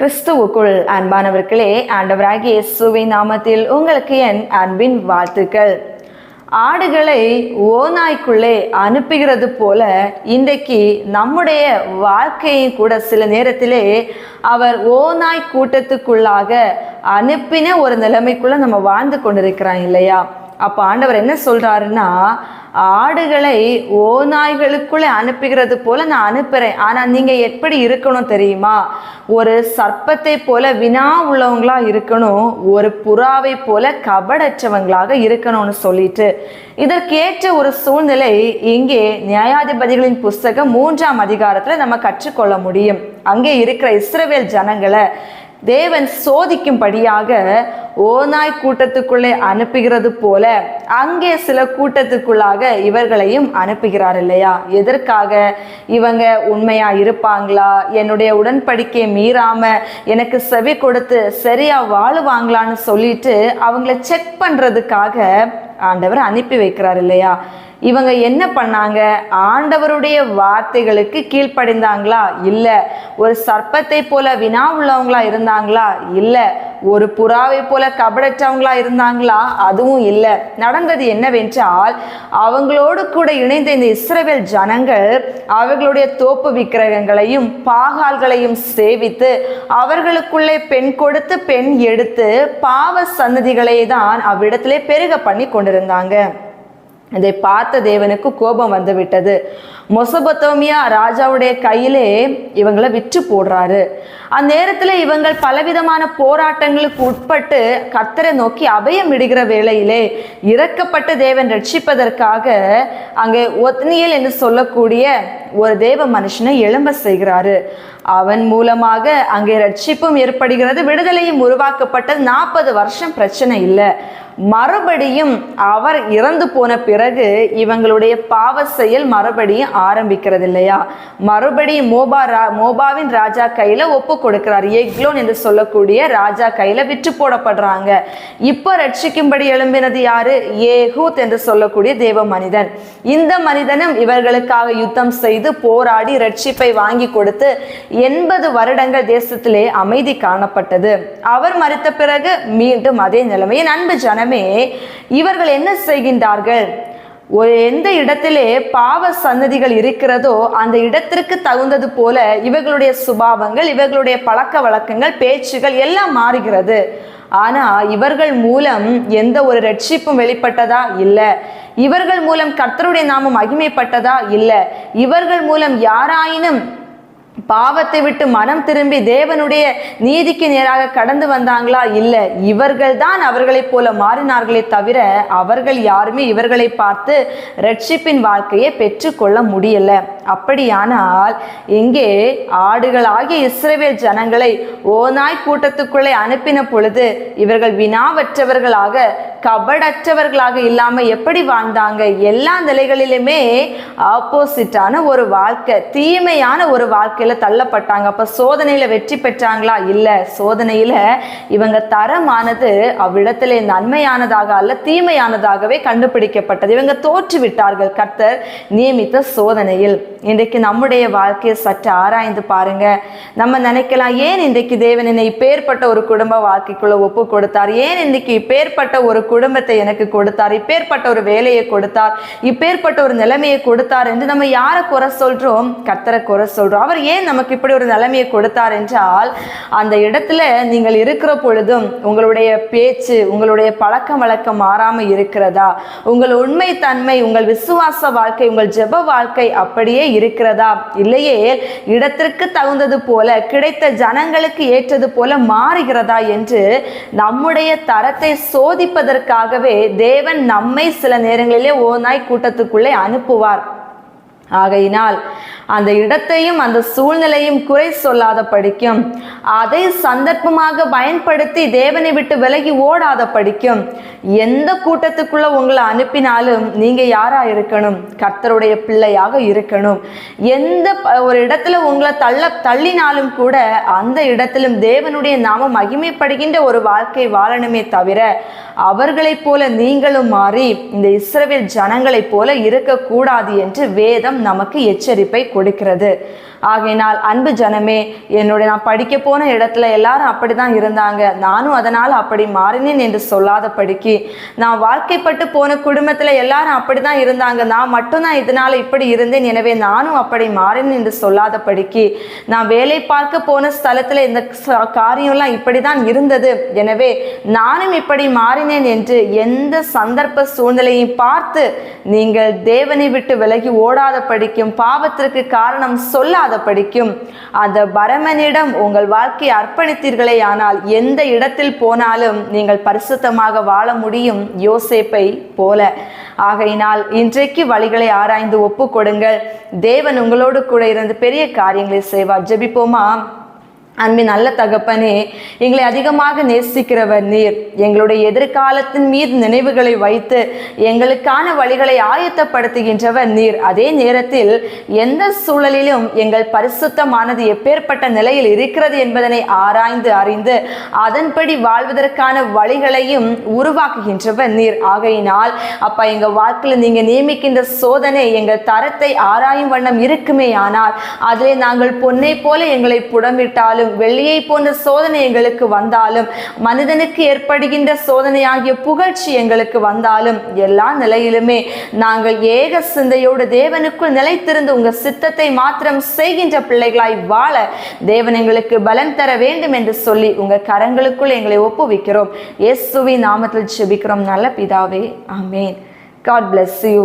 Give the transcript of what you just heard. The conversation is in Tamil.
கிறிஸ்துவுக்குள் அன்பானவர்களே ஆண்டவராகிய இயேசுவை நாமத்தில் உங்களுக்கு என் அன்பின் வாழ்த்துக்கள். ஆடுகளை ஓநாய்க்குள்ளே அனுப்புகிறது போல இன்றைக்கு நம்முடைய வாழ்க்கையும் கூட சில நேரத்திலே அவர் ஓநாய் கூட்டத்துக்குள்ளாக அனுப்பின ஒரு நிலைமைக்குள்ள நம்ம வாழ்ந்து கொண்டிருக்கிறான் இல்லையா? அப்போ ஆண்டவர் என்ன சொல்கிறாருன்னா ஆடுகளை ஓநாய்களுக்குள்ளே அனுப்புகிறது போல நான் அனுப்புகிறேன் ஆனால் நீங்கள் எப்படி இருக்கணும் தெரியுமா? ஒரு சர்ப்பத்தை போல வினா உள்ளவங்களாக இருக்கணும் ஒரு புறாவை போல கபடற்றவங்களாக இருக்கணும்னு சொல்லிட்டு. இதற்கேற்ற ஒரு சூழ்நிலை இங்கே நியாயாதிபதிகளின் புஸ்தகம் மூன்றாம் அதிகாரத்தில் நம்ம கற்றுக்கொள்ள முடியும். அங்கே இருக்கிற இஸ்ரவேல் ஜனங்களை தேவன் சோதிக்கும்படியாக ஓநாய் கூட்டத்துக்குள்ளே அனுப்புகிறது போல அங்கே சில கூட்டத்துக்குள்ளாக இவர்களையும் அனுப்புகிறார் இல்லையா? எதற்காக? இவங்க உண்மையா இருப்பாங்களா? என்னுடைய உடன்படிக்கையை மீறாம எனக்கு செவி கொடுத்து சரியா வாழுவாங்களான்னு சொல்லிட்டு அவங்கள செக் பண்றதுக்காக ஆண்டவர் அனுப்பி வைக்கிறார் இல்லையா? இவங்க என்ன பண்ணாங்க? ஆண்டவருடைய வார்த்தைகளுக்கு கீழ்ப்படைந்தாங்களா? இல்லை. ஒரு சர்ப்பத்தை போல வினா உள்ளவங்களா இருந்தாங்களா? இல்லை. ஒரு புறாவை போல கபடற்றவங்களா இருந்தாங்களா? அதுவும் இல்லை. நடந்தது என்னவென்றால் அவங்களோடு கூட இணைந்த இந்த இஸ்ரேல் ஜனங்கள் அவர்களுடைய தோப்பு விக்கிரகங்களையும் பாகால்களையும் சேவித்து அவர்களுக்குள்ளே பெண் கொடுத்து பெண் எடுத்து பாவ சன்னதிகளை தான் அவ்விடத்திலே பெருக பண்ணி கொண்டிருந்தாங்க. இதை பார்த்த தேவனுக்கு கோபம் வந்துவிட்டது. மொசபத்தோமியா ராஜாவுடைய கையிலே இவங்களை விற்று போடுறாரு. அந்நேரத்தில் இவங்கள் பலவிதமான போராட்டங்களுக்கு உட்பட்டு கர்த்தரை நோக்கி அபயம் இடுகிற வேளையிலே இறக்கப்பட்ட தேவன் ரட்சிப்பதற்காக அங்கே ஒத்னியல் என்று சொல்லக்கூடிய ஒரு தேவ மனுஷனை எழும்ப செய்கிறாரு. அவன் மூலமாக அங்கே ரட்சிப்பும் ஏற்படுகிறது விடுதலையும் உருவாக்கப்பட்டது. நாற்பது வருஷம் பிரச்சனை இல்லை. மறுபடியும் அவர் இறந்து போன பிறகு இவங்களுடைய பாவ செயல் மறுபடியும் ஆரம்பிக்கிறது இல்லையா மறுபடியும் மோபா ரா மோபாவின் ராஜா கையில ஒப்பு கொடுக்கிறார். எக்லோன் என்று சொல்லக்கூடிய ராஜா கையில விற்று போடப்படுறாங்க. இப்போ ரட்சிக்கும்படி எழும்பினது யாரு? ஏஹூத் என்று சொல்லக்கூடிய தேவ மனிதன். இந்த மனிதனும் இவர்களுக்காக யுத்தம் செய்து போராடி ரட்சிப்பை வாங்கி கொடுத்து எண்பது வருடங்கள் தேசத்திலே அமைதி காணப்பட்டது. அவர் மறித்த பிறகு மீண்டும் அதே நிலைமையை என் அன்பு ஜனமே இவர்கள் என்ன செய்கின்றார்கள்? ஒரு எந்த இடத்திலே பாவ சன்னதிகள் இருக்கிறதோ அந்த இடத்திற்கு தகுந்தது போல இவர்களுடைய சுபாவங்கள் இவர்களுடைய பழக்க வழக்கங்கள் பேச்சுகள் எல்லாம் மாறுகிறது. ஆனா இவர்கள் மூலம் எந்த ஒரு ரட்சிப்பும் வெளிப்பட்டதா இல்லை. இவர்கள் மூலம் கர்த்தருடைய நாமம் மகிமைப்பட்டதா இல்லை. இவர்கள் மூலம் யாராயினும் பாவத்தை விட்டு மனம் திரும்பி தேவனுடைய நீதிக்கு நேராக கடந்து வந்தாங்களா? இல்லை இவர்கள் தான் அவர்களைப் போல மாறினார்களே தவிர அவர்கள் யாருமே இவர்களை பார்த்து ரட்சிப்பின் வாழ்க்கையை பெற்றுக்கொள்ள முடியல. அப்படியானால் இங்கே ஆடுகளாகிய இஸ்ரேவேல் ஜனங்களை ஓநாய் கூட்டத்துக்குள்ளே அனுப்பின பொழுது இவர்கள் வினாவற்றவர்களாக கபடற்றவர்களாக இல்லாமல் எப்படி வாழ்ந்தாங்க? எல்லா நிலைகளிலுமே ஆப்போசிட்டான ஒரு வாழ்க்கை தீமையான ஒரு வாழ்க்கையில் தள்ளப்பட்டாங்க. அப்போ சோதனையில் வெற்றி பெற்றாங்களா? இல்லை. சோதனையில் இவங்க தரமானது அவ்விடத்தில் நன்மையானதாக அல்ல தீமையானதாகவே கண்டுபிடிக்கப்பட்டது. இவங்க தோற்று விட்டார்கள் கர்த்தர் நியமித்த சோதனையில். இன்றைக்கு நம்முடைய வாழ்க்கையை சற்று ஆராய்ந்து பாருங்க. நம்ம நினைக்கலாம் ஏன் இன்றைக்கு தேவன் என்னை இப்பேற்பட்ட ஒரு குடும்ப வாழ்க்கைக்குள்ள ஒப்பு கொடுத்தார்? ஏன் இன்றைக்கு இப்பேற்பட்ட ஒரு குடும்பத்தை எனக்கு கொடுத்தார். இப்பேற்பட்ட ஒரு வேலையை கொடுத்தார். இப்பேற்பட்ட ஒரு நிலைமையை கொடுத்தார் என்று நம்ம யாரை குறை சொல்றோம்? கத்தரை குறை சொல்றோம். அவர் ஏன் நமக்கு இப்படி ஒரு நிலைமையை கொடுத்தார் என்றால் அந்த இடத்துல நீங்கள் இருக்கிற பொழுதும் உங்களுடைய பேச்சு உங்களுடைய பழக்கம் வழக்கம் மாறாம இருக்கிறதா? உங்கள் உண்மை தன்மை உங்கள் விசுவாச வாழ்க்கை உங்கள் ஜெப வாழ்க்கை அப்படியே இருக்கிறதா? இல்லையே இடத்திற்கு தகுந்தது போல கிடைத்த ஜனங்களுக்கு ஏற்றது போல மாறுகிறதா என்று நம்முடைய தரத்தை சோதிப்பதற்கு சோதிப்பதற்காகவே தேவன் நம்மை சில நேரங்களிலே ஓநாய் கூட்டத்துக்குள்ளே அனுப்புவார். ஆகையினால் அந்த இடத்தையும் அந்த சூழ்நிலையும் குறை சொல்லாத படிக்கும் அதை சந்தர்ப்பமாக பயன்படுத்தி தேவனை விட்டு விலகி ஓடாத படிக்கும் எந்த கூட்டத்துக்குள்ள உங்களை அனுப்பினாலும் நீங்க யாரா இருக்கணும்? கர்த்தருடைய பிள்ளையாக இருக்கணும். எந்த ஒரு இடத்துல உங்களை தள்ள தள்ளினாலும் கூட அந்த இடத்திலும் தேவனுடைய நாமம் மகிமைப்படுகின்ற ஒரு வாழ்க்கை வாழணுமே தவிர அவர்களைப் போல நீங்களும் மாறி இந்த இஸ்ரவேல் ஜனங்களைப் போல இருக்கக்கூடாது என்று வேதம் நமக்கு எச்சரிப்பை கொடுக்கிறது. ஆகையினால் அன்பு ஜனமே என்னுடைய நான் படிக்க போன இடத்துல எல்லாரும் அப்படி தான் இருந்தாங்க. நானும் அதனால் அப்படி மாறினேன் என்று சொல்லாத படிக்கு நான் வாழ்க்கைப்பட்டு போன குடும்பத்தில் எல்லாரும் அப்படிதான் இருந்தாங்க. நான் மட்டும்தான் இதனால் இப்படி இருந்தேன். எனவே நானும் அப்படி மாறினேன் என்று சொல்லாத படிக்கு நான் வேலை பார்க்க போன ஸ்தலத்தில் இந்த காரியம்லாம் இப்படி தான் இருந்தது. எனவே நானும் இப்படி மாறினேன் என்று எந்த சந்தர்ப்ப சூழ்நிலையும் பார்த்து நீங்கள் தேவனை விட்டு விலகி ஓடாத படிக்கும் பாவத்திற்கு காரணம் சொல்லாத படிக்கும். அந்த பரமனிடம் உங்கள் வாழ்க்கையை அர்ப்பணித்தீர்களே ஆனால் எந்த இடத்தில் போனாலும் நீங்கள் பரிசுத்தமாக வாழ முடியும் யோசேப்பை போல. ஆகையினால் இன்றைக்கு வழிகளை ஆராய்ந்து ஒப்பு கொடுங்கள் தேவன் உங்களோடு கூட இருந்து பெரிய காரியங்களை செய்வார். ஜெபிப்போமா? அன்பின் நல்ல தகப்பனே எங்களை அதிகமாக நேசிக்கிறவர் நீர். எங்களுடைய எதிர்காலத்தின் மீது நினைவுகளை வைத்து எங்களுக்கான வழிகளை ஆயத்தப்படுத்துகின்றவர் நீர். அதே நேரத்தில் எந்த சூழலிலும் எங்கள் பரிசுத்தமானது எப்பேற்பட்ட நிலையில் இருக்கிறது என்பதனை ஆராய்ந்து அறிந்து அதன்படி வாழ்வதற்கான வழிகளையும் உருவாக்குகின்றவர் நீர். ஆகையினால் அப்பா எங்கள் வாழ்க்கையில் நீங்கள் நியமிக்கின்ற சோதனை எங்கள் தரத்தை ஆராயும் வண்ணம் இருக்குமே ஆனால் அதிலே நாங்கள் பொன்னை போல எங்களை புடமிட்டாலும் வெள்ளியை போன்ற சோதனை எங்களுக்கு வந்தாலும் மனிதனுக்கு ஏற்படுகின்ற சோதனையாகிய புகழ்ச்சி எங்களுக்கு வந்தாலும் எல்லா நிலையிலுமே நாங்கள் ஏக சிந்தையோடு தேவனுக்குள் நிலைத்திருந்து உங்கள் சித்தத்தை மாத்திரம் செய்கின்ற பிள்ளைகளாய் வாழ தேவன் எங்களுக்கு பலன் தர வேண்டும் என்று சொல்லி உங்கள் கரங்களுக்குள் எங்களை ஒப்புவிக்கிறோம். இயேசுவின் நாமத்தில் செபிக்கிறோம் நல்ல பிதாவே ஆமேன். God bless you